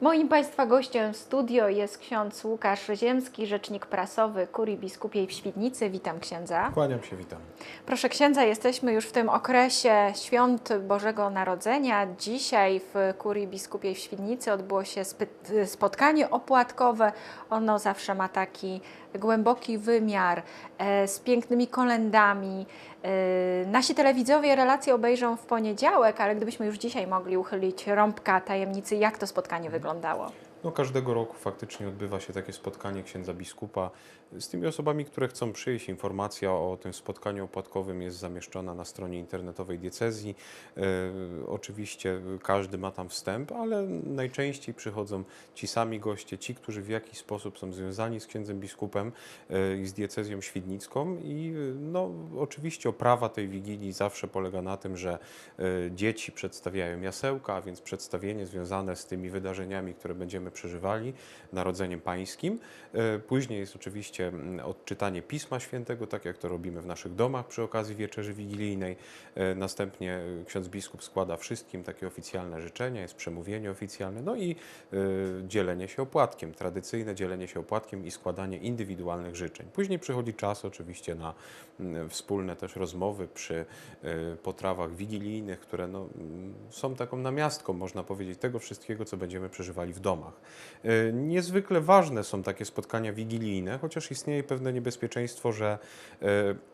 Moim Państwa gościem w studio jest ksiądz Łukasz Ziemski, rzecznik prasowy Kurii Biskupiej w Świdnicy. Witam księdza. Kłaniam się, witam. Proszę księdza, jesteśmy już w tym okresie świąt Bożego Narodzenia. Dzisiaj w Kurii Biskupiej w Świdnicy odbyło się spotkanie opłatkowe. Ono zawsze ma taki głęboki wymiar e, z pięknymi kolendami. E, Nasi telewidzowie relacje obejrzą w poniedziałek, ale gdybyśmy już dzisiaj mogli uchylić rąbka tajemnicy, jak to spotkanie wyglądało. No, każdego roku faktycznie odbywa się takie spotkanie księdza biskupa z tymi osobami, które chcą przyjść. Informacja o tym spotkaniu opłatkowym jest zamieszczona na stronie internetowej diecezji. E, oczywiście każdy ma tam wstęp, ale najczęściej przychodzą ci sami goście, ci, którzy w jakiś sposób są związani z księdzem biskupem e, i z diecezją świdnicką. I e, no, oczywiście oprawa tej wigilii zawsze polega na tym, że dzieci przedstawiają jasełka, a więc przedstawienie związane z tymi wydarzeniami, które będziemy przeżywali, Narodzeniem Pańskim. Później jest oczywiście mm, odczytanie Pisma Świętego, tak jak to robimy w naszych domach przy okazji Wieczerzy Wigilijnej. E, Następnie e, ksiądz biskup składa wszystkim takie oficjalne życzenia, jest przemówienie oficjalne, no i e, dzielenie się opłatkiem, tradycyjne dzielenie się opłatkiem i składanie indywidualnych życzeń. Później przychodzi czas oczywiście na mm, wspólne też rozmowy przy potrawach wigilijnych, które no, mm, są taką namiastką, można powiedzieć, tego wszystkiego, co będziemy przeżywali w domach. Niezwykle ważne są takie spotkania wigilijne, chociaż istnieje pewne niebezpieczeństwo, że e,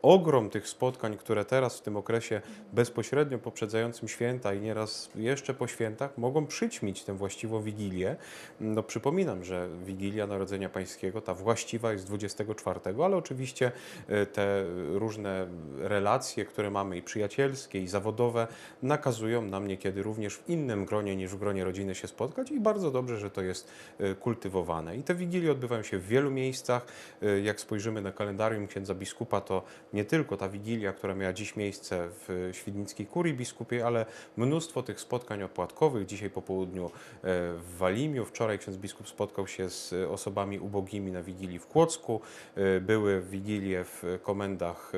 ogrom tych spotkań, które teraz w tym okresie bezpośrednio poprzedzającym święta i nieraz jeszcze po świętach mogą przyćmić tę właściwą wigilię. No, przypominam, że Wigilia Narodzenia Pańskiego, ta właściwa jest 24, ale oczywiście e, te różne relacje, które mamy i przyjacielskie, i zawodowe, nakazują nam niekiedy również w innym gronie niż w gronie rodziny się spotkać i bardzo dobrze, że to jest e, kultywowane. I te wigilie odbywają się w wielu miejscach. E, Jak spojrzymy na kalendarium księdza biskupa, to nie tylko ta wigilia, która miała dziś miejsce w Świdnickiej Kurii Biskupiej, ale mnóstwo tych spotkań opłatkowych. Dzisiaj po południu e, w Walimiu, wczoraj ksiądz biskup spotkał się z osobami ubogimi na wigilii w Kłodzku. E, Były wigilie w komendach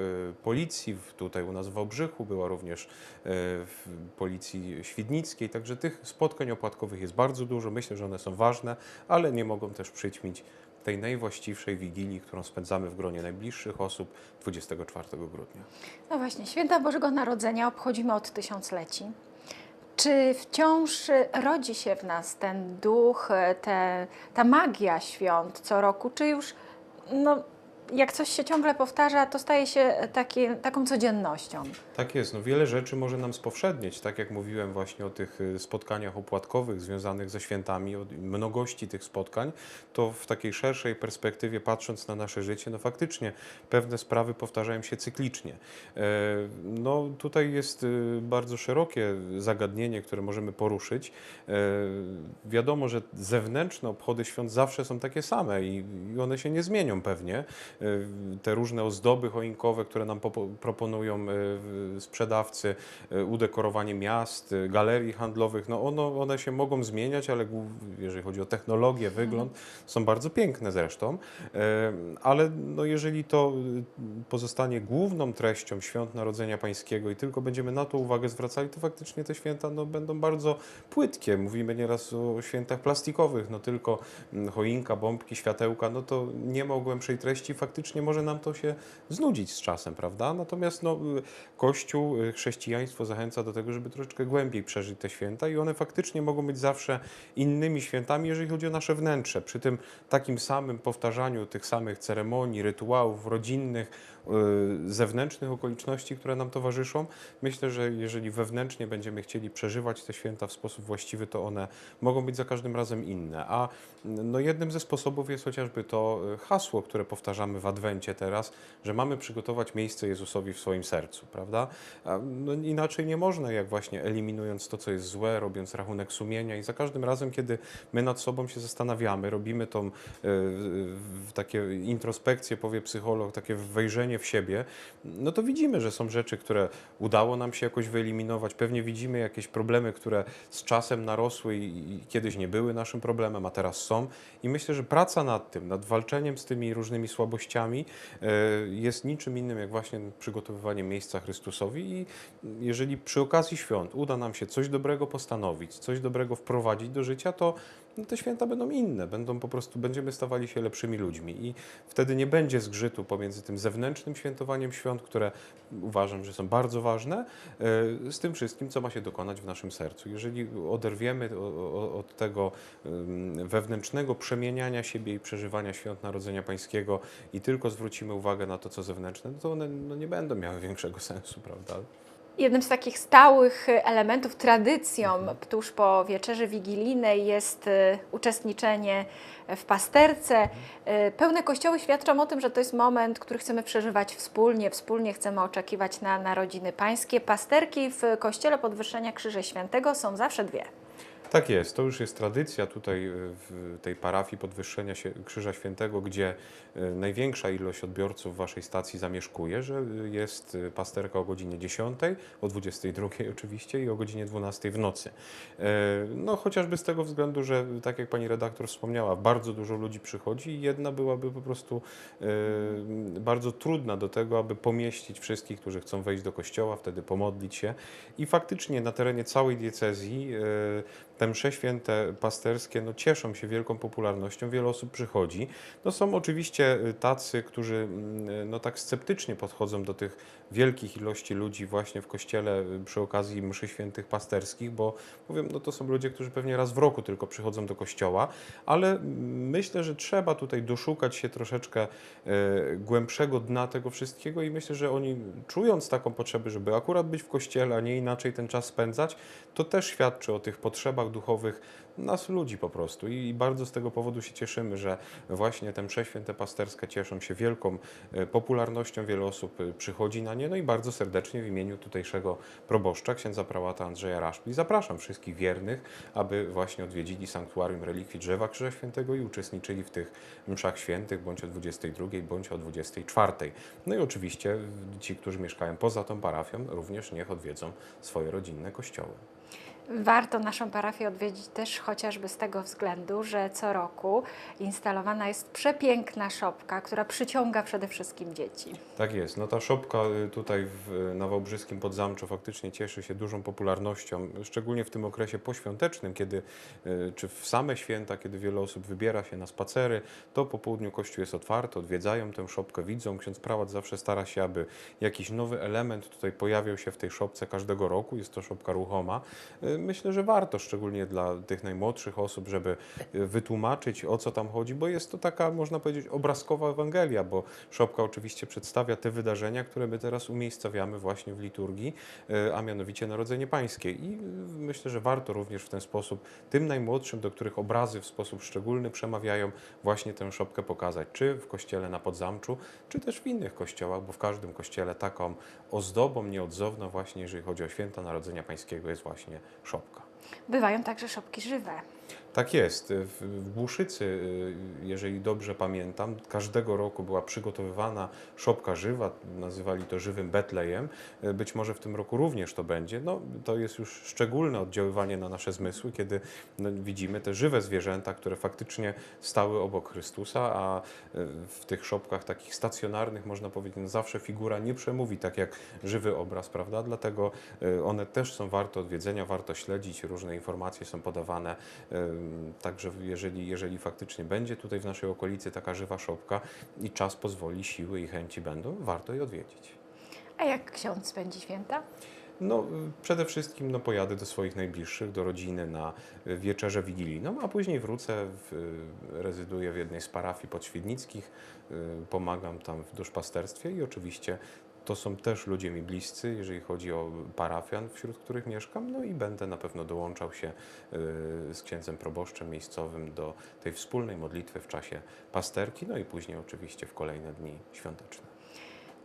policji, tutaj u nas w Wałbrzychu, była również w Policji Świdnickiej. Także tych spotkań opłatkowych jest bardzo dużo. Myślę, że one są ważne, ale nie mogą też przyćmić tej najwłaściwszej wigilii, którą spędzamy w gronie najbliższych osób 24 grudnia. No właśnie, święta Bożego Narodzenia obchodzimy od tysiącleci. Czy wciąż rodzi się w nas ten duch, te, ta magia świąt co roku, czy już no, jak coś się ciągle powtarza, to staje się takie, taką codziennością? Tak jest, no wiele rzeczy może nam spowszednieć, tak jak mówiłem właśnie o tych y, spotkaniach opłatkowych związanych ze świętami, o mnogości tych spotkań, to w takiej szerszej perspektywie patrząc na nasze życie, no faktycznie pewne sprawy powtarzają się cyklicznie. E, No tutaj jest y, bardzo szerokie zagadnienie, które możemy poruszyć. E, Wiadomo, że zewnętrzne obchody świąt zawsze są takie same i one się nie zmienią pewnie. E, Te różne ozdoby choinkowe, które nam proponują e, sprzedawcy, e, udekorowanie miast, galerii handlowych, no ono, one się mogą zmieniać, ale jeżeli chodzi o technologię, wygląd, są bardzo piękne zresztą. Ale no jeżeli to pozostanie główną treścią świąt Narodzenia Pańskiego i tylko będziemy na to uwagę zwracali, to faktycznie te święta no, będą bardzo płytkie. Mówimy nieraz o świętach plastikowych, no tylko choinka, bombki, światełka, no to nie ma głębszej treści. Faktycznie może nam to się znudzić z czasem, prawda? Natomiast no, y, Kościół, y, chrześcijaństwo zachęca do tego, żeby troszeczkę głębiej przeżyć te święta i one faktycznie mogą być zawsze innymi świętami, jeżeli chodzi o nasze wnętrze. Przy tym takim samym powtarzaniu tych samych ceremonii, rytuałów rodzinnych, y, zewnętrznych okoliczności, które nam towarzyszą, myślę, że jeżeli wewnętrznie będziemy chcieli przeżywać te święta w sposób właściwy, to one mogą być za każdym razem inne. A no, jednym ze sposobów jest chociażby to hasło, które powtarzamy w Adwencie teraz, że mamy przygotować miejsce Jezusowi w swoim sercu, prawda? No, inaczej nie można, jak właśnie eliminując to, co jest złe, robiąc rachunek sumienia i za każdym razem, kiedy my nad sobą się zastanawiamy, robimy tą y, w takie introspekcję, powie psycholog, takie wejrzenie w siebie, no to widzimy, że są rzeczy, które udało nam się jakoś wyeliminować. Pewnie widzimy jakieś problemy, które z czasem narosły i, i kiedyś nie były naszym problemem, a teraz są. I myślę, że praca nad tym, nad walczeniem z tymi różnymi słabościami e, jest niczym innym jak właśnie przygotowywanie miejsca Chrystusowi. I jeżeli przy okazji świąt uda nam się coś dobrego postanowić, coś dobrego wprowadzić do życia, to no te święta będą inne, będą po prostu, będziemy stawali się lepszymi ludźmi i wtedy nie będzie zgrzytu pomiędzy tym zewnętrznym świętowaniem świąt, które uważam, że są bardzo ważne, e, z tym wszystkim, co ma się dokonać w naszym sercu. Jeżeli oderwiemy od tego wewnętrznego przemieniania siebie i przeżywania świąt Narodzenia Pańskiego i tylko zwrócimy uwagę na to, co zewnętrzne, no to one no, nie będą miały większego sensu, prawda? Jednym z takich stałych elementów, tradycją tuż po wieczerzy wigilijnej jest y, uczestniczenie w pasterce. Y, Pełne kościoły świadczą o tym, że to jest moment, który chcemy przeżywać wspólnie, wspólnie chcemy oczekiwać na narodziny pańskie. Pasterki w kościele Podwyższenia Krzyża Świętego są zawsze dwie. Tak jest, to już jest tradycja tutaj y, w tej parafii Podwyższenia się Krzyża Świętego, gdzie y, największa ilość odbiorców waszej stacji zamieszkuje, że y, jest pasterka o godzinie 10, o 22 oczywiście i o godzinie 12 w nocy. E, No chociażby z tego względu, że tak jak pani redaktor wspomniała, bardzo dużo ludzi przychodzi i jedna byłaby po prostu e, bardzo trudna do tego, aby pomieścić wszystkich, którzy chcą wejść do kościoła, wtedy pomodlić się. I faktycznie na terenie całej diecezji e, te msze święte pasterskie no, cieszą się wielką popularnością, wiele osób przychodzi. No, są oczywiście y, tacy, którzy mm, no, tak sceptycznie podchodzą do tych wielkich ilości ludzi właśnie w kościele y, przy okazji mszy świętych pasterskich, bo mówię, no, to są ludzie, którzy pewnie raz w roku tylko przychodzą do kościoła, ale mm, myślę, że trzeba tutaj doszukać się troszeczkę głębszego dna tego wszystkiego i myślę, że oni czując taką potrzebę, żeby akurat być w kościele, a nie inaczej ten czas spędzać, to też świadczy o tych potrzebach duchowych nas ludzi po prostu i bardzo z tego powodu się cieszymy, że właśnie te msze święte pasterskie cieszą się wielką e, popularnością, wiele osób e, przychodzi na nie, no i bardzo serdecznie w imieniu tutejszego proboszcza, księdza prałata Andrzeja Raszpli, zapraszam wszystkich wiernych, aby właśnie odwiedzili sanktuarium relikwii drzewa Krzyża Świętego i uczestniczyli w tych mszach świętych, bądź o 22, bądź o 24. No i oczywiście ci, którzy mieszkają poza tą parafią, również niech odwiedzą swoje rodzinne kościoły. Warto naszą parafię odwiedzić też chociażby z tego względu, że co roku instalowana jest przepiękna szopka, która przyciąga przede wszystkim dzieci. Tak jest. No ta szopka y, tutaj w, na Wałbrzyskim Podzamczu faktycznie cieszy się dużą popularnością, szczególnie w tym okresie poświątecznym, kiedy, y, czy w same święta, kiedy wiele osób wybiera się na spacery, to po południu kościół jest otwarty, odwiedzają tę szopkę, widzą. Ksiądz prałat zawsze stara się, aby jakiś nowy element tutaj pojawiał się w tej szopce każdego roku. Jest to szopka ruchoma. Myślę, że warto, szczególnie dla tych najmłodszych osób, żeby y, wytłumaczyć, o co tam chodzi, bo jest to taka, można powiedzieć, obrazkowa Ewangelia, bo szopka oczywiście przedstawia te wydarzenia, które my teraz umiejscawiamy właśnie w liturgii, y, a mianowicie Narodzenie Pańskie. I y, myślę, że warto również w ten sposób tym najmłodszym, do których obrazy w sposób szczególny przemawiają, właśnie tę szopkę pokazać, czy w kościele na Podzamczu, czy też w innych kościołach, bo w każdym kościele taką ozdobą nieodzowną właśnie, jeżeli chodzi o święta Narodzenia Pańskiego, jest właśnie szopka. Bywają także szopki żywe. Tak jest. W, Głuszycy, y, jeżeli dobrze pamiętam, każdego roku była przygotowywana szopka żywa, nazywali to żywym Betlejem. Y, Być może w tym roku również to będzie. No, to jest już szczególne oddziaływanie na nasze zmysły, kiedy no, widzimy te żywe zwierzęta, które faktycznie stały obok Chrystusa, a y, w tych szopkach takich stacjonarnych, można powiedzieć, no, zawsze figura nie przemówi tak jak żywy obraz, prawda? Dlatego one też są warte odwiedzenia, warto śledzić, różne informacje są podawane. Także jeżeli, jeżeli faktycznie będzie tutaj w naszej okolicy taka żywa szopka i czas pozwoli, siły i chęci będą, warto jej odwiedzić. A jak ksiądz spędzi święta? No, przede wszystkim no, pojadę do swoich najbliższych, do rodziny na wieczerzę wigilijną, a później wrócę, w, rezyduję w jednej z parafii podświednickich, y, pomagam tam w duszpasterstwie i oczywiście to są też ludzie mi bliscy, jeżeli chodzi o parafian, wśród których mieszkam, no i będę na pewno dołączał się y, z księdzem proboszczem miejscowym do tej wspólnej modlitwy w czasie pasterki, no i później oczywiście w kolejne dni świąteczne.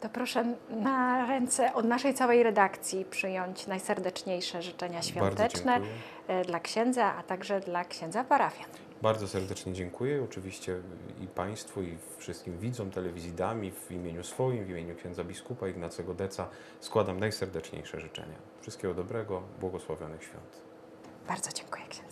To proszę na ręce od naszej całej redakcji przyjąć najserdeczniejsze życzenia świąteczne e, dla księdza, a także dla księdza parafian. Bardzo serdecznie dziękuję. Oczywiście i Państwu, i wszystkim widzom telewizji Dami w imieniu swoim, w imieniu księdza biskupa Ignacego Deca składam najserdeczniejsze życzenia. Wszystkiego dobrego, błogosławionych świąt. Bardzo dziękuję księdzu.